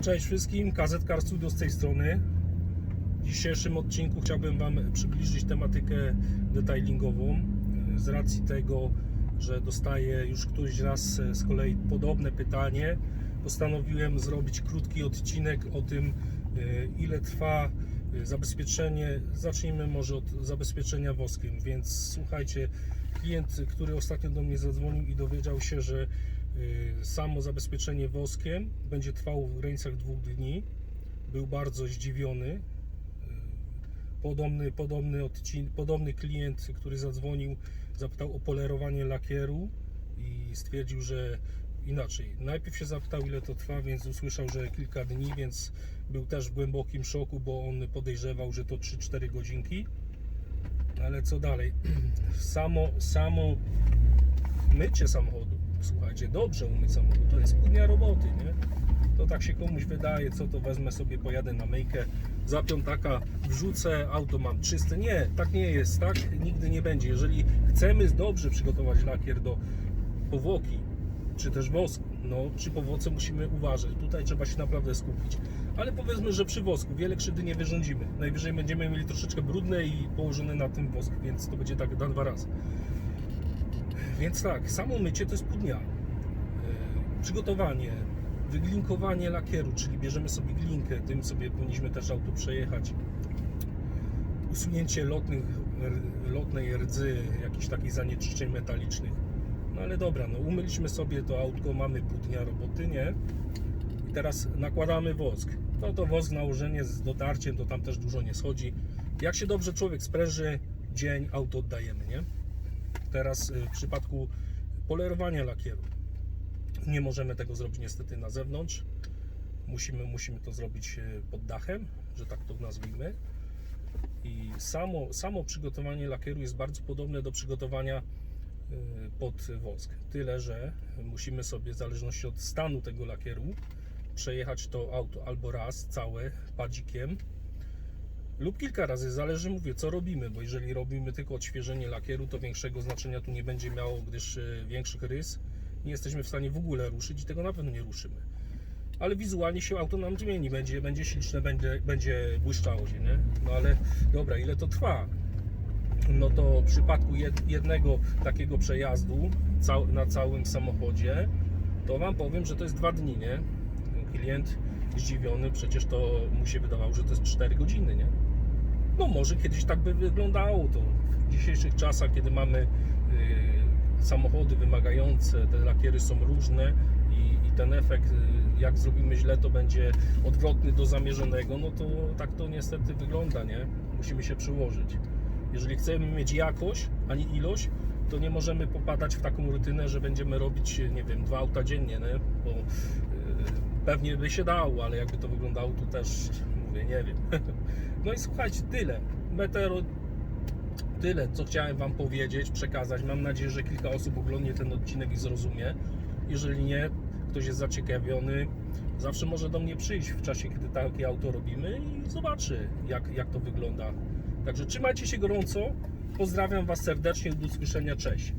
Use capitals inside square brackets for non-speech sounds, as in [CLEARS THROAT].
Cześć wszystkim, KZKar Studio z tej strony. W dzisiejszym odcinku chciałbym Wam przybliżyć tematykę detailingową e, z racji tego, że dostaję już któryś raz e, z kolei podobne pytanie. Postanowiłem zrobić krótki odcinek o tym, e, ile trwa zabezpieczenie. Zacznijmy może od zabezpieczenia woskiem. Więc słuchajcie, klient, który ostatnio do mnie zadzwonił i dowiedział się, że samo zabezpieczenie woskiem będzie trwało w granicach dwóch dni. Był bardzo zdziwiony. Y, Podobny, podobny, odcin, podobny klient, który zadzwonił, zapytał o polerowanie lakieru i stwierdził, że inaczej. Najpierw się zapytał, ile to trwa, więc usłyszał, że kilka dni, więc był też w głębokim szoku, bo on podejrzewał, że to 3-4 godzinki. Ale co dalej? [CLEARS THROAT] Samo, samo mycie samochodu, słuchajcie, dobrze umyć samochód, to jest pół dnia roboty, nie? To tak się komuś wydaje, co to wezmę sobie, pojadę na myjkę, za piątaka wrzucę, auto mam czyste. Nie, tak nie jest, tak nigdy nie będzie. Jeżeli chcemy dobrze przygotować lakier do powłoki, czy też wosku, no przy powłoce musimy uważać. Tutaj trzeba się naprawdę skupić. Ale powiedzmy, że przy wosku wiele krzywdy nie wyrządzimy. Najwyżej będziemy mieli troszeczkę brudne i położone na tym wosk, więc to będzie tak na dwa razy. Więc tak, samo mycie to jest pół dnia. Yy, Przygotowanie, wyglinkowanie lakieru, czyli bierzemy sobie glinkę, tym sobie powinniśmy też auto przejechać. Usunięcie lotnych, lotnej rdzy, jakichś takich zanieczyszczeń metalicznych. No ale dobra, no umyliśmy sobie to autko, mamy pół dnia roboty, nie? I teraz nakładamy wosk. No to wosk nałożenie z dotarciem, to tam też dużo nie schodzi. Jak się dobrze człowiek spręży, dzień auto oddajemy, nie? Teraz y, w przypadku polerowania lakieru nie możemy tego zrobić niestety na zewnątrz. Musimy, musimy to zrobić y, pod dachem, że tak to nazwijmy. I samo, samo przygotowanie lakieru jest bardzo podobne do przygotowania y, pod wosk. Tyle, że musimy sobie w zależności od stanu tego lakieru przejechać to auto albo raz całe padzikiem lub kilka razy, zależy mówię co robimy, bo jeżeli robimy tylko odświeżenie lakieru, to większego znaczenia tu nie będzie miało, gdyż y, większych rys nie jesteśmy w stanie w ogóle ruszyć i tego na pewno nie ruszymy. Ale wizualnie się auto nam zmieni, będzie, będzie śliczne, będzie, będzie błyszczało się, nie? No ale dobra, ile to trwa? No to w przypadku jed- jednego takiego przejazdu na całym samochodzie, to Wam powiem, że to jest dwa dni, nie? Klient zdziwiony, przecież to mu się wydawało, że to jest 4 godziny, nie? No może kiedyś tak by wyglądało to. W dzisiejszych czasach, kiedy mamy y, samochody wymagające, te lakiery są różne i, i ten efekt, y, jak zrobimy źle, to będzie odwrotny do zamierzonego, no to tak to niestety wygląda, nie? Musimy się przyłożyć. Jeżeli chcemy mieć jakość, a nie ilość, to nie możemy popadać w taką rutynę, że będziemy robić, nie wiem, dwa auta dziennie, nie? bo y, pewnie by się dało, ale jakby to wyglądało, to też mówię, nie wiem. [LAUGHS] No i słuchajcie, tyle. Metero, tyle, co chciałem Wam powiedzieć, przekazać. Mam nadzieję, że kilka osób oglądnie ten odcinek i zrozumie. Jeżeli nie, ktoś jest zaciekawiony, zawsze może do mnie przyjść w czasie, kiedy takie auto robimy i zobaczy, jak, jak to wygląda. Także trzymajcie się gorąco. Pozdrawiam Was serdecznie. Do usłyszenia. Cześć.